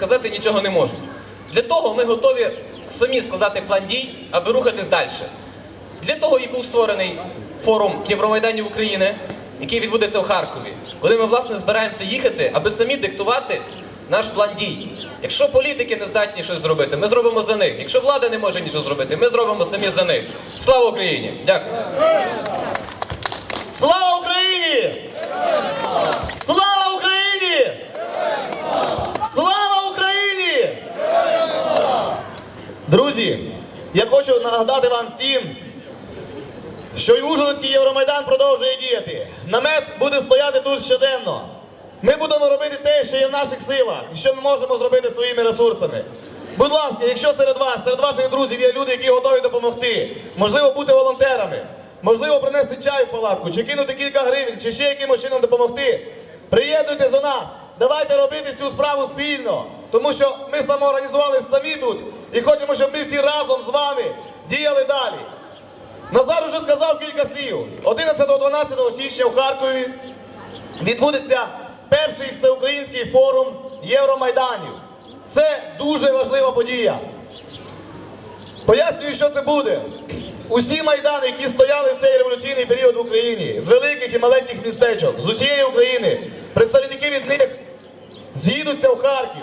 сказати нічого не можуть. Для того ми готові самі складати план дій, аби рухатись далі. Для того і був створений форум Євромайданів України, який відбудеться в Харкові, коли ми власне збираємося їхати, аби самі диктувати наш план дій. Якщо політики не здатні щось зробити, ми зробимо за них. Якщо влада не може нічого зробити, ми зробимо самі за них. Слава Україні! Дякую. Слава Україні! Слава Україні! Слава Україні! Друзі, я хочу нагадати вам всім, що й Ужгородський Євромайдан продовжує діяти. Намет буде стояти тут щоденно. Ми будемо робити те, що є в наших силах, і що ми можемо зробити своїми ресурсами. Будь ласка, якщо серед вас, серед ваших друзів є люди, які готові допомогти, можливо, бути волонтерами, можливо, принести чай в палатку, чи кинути кілька гривень, чи ще якимось чином допомогти, приєднуйтесь до нас. Давайте робити цю справу спільно, тому що ми самоорганізувалися самі тут і хочемо, щоб ми всі разом з вами діяли далі. Назар уже сказав кілька слів. 11-12 січня в Харкові відбудеться перший всеукраїнський форум Євромайданів. Це дуже важлива подія. Пояснюю, що це буде. Усі майдани, які стояли в цей революційний період в Україні, з великих і маленьких містечок, з усієї України, представники від них з'їдуться в Харків.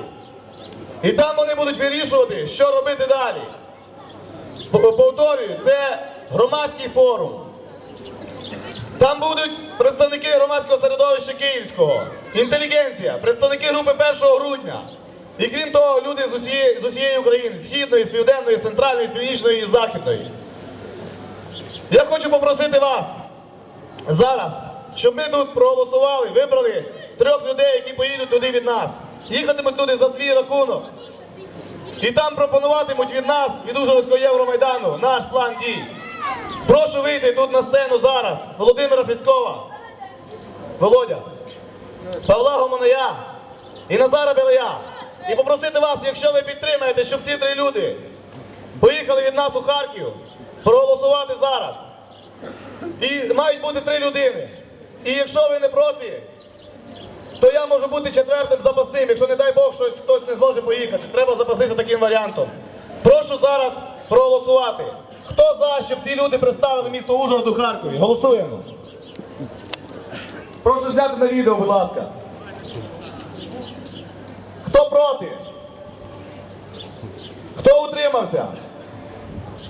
І там вони будуть вирішувати, що робити далі. Повторюю, це громадський форум. Там будуть представники громадського середовища Київського, інтелігенція, представники групи 1 грудня. І крім того, люди з усієї, з усієї України, східної, з південної, з центральної, з північної і з західної. Я хочу попросити вас зараз, щоб ми тут проголосували, вибрали трьох людей, які поїдуть туди від нас. Їхатимуть туди за свій рахунок. І там пропонуватимуть від нас, від Ужгородського Євромайдану, наш план дій. Прошу вийти тут на сцену зараз Володимира Фіськова, Володя, Павла Гомоная і Назара Белая. І попросити вас, якщо ви підтримаєте, щоб ці три люди поїхали від нас у Харків, проголосувати зараз. І мають бути три людини. І якщо ви не проти, то я можу бути четвертим запасним. Якщо, не дай Бог, щось хтось не зможе поїхати, треба запастися таким варіантом. Прошу зараз проголосувати. Хто за, щоб ці люди представили місто Ужгород Харкові? Голосуємо. Прошу взяти на відео, будь ласка. Хто проти? Хто утримався?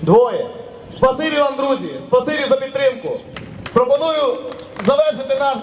Двоє. Спасибі вам, друзі. Спасибі за підтримку. Пропоную завершити наш.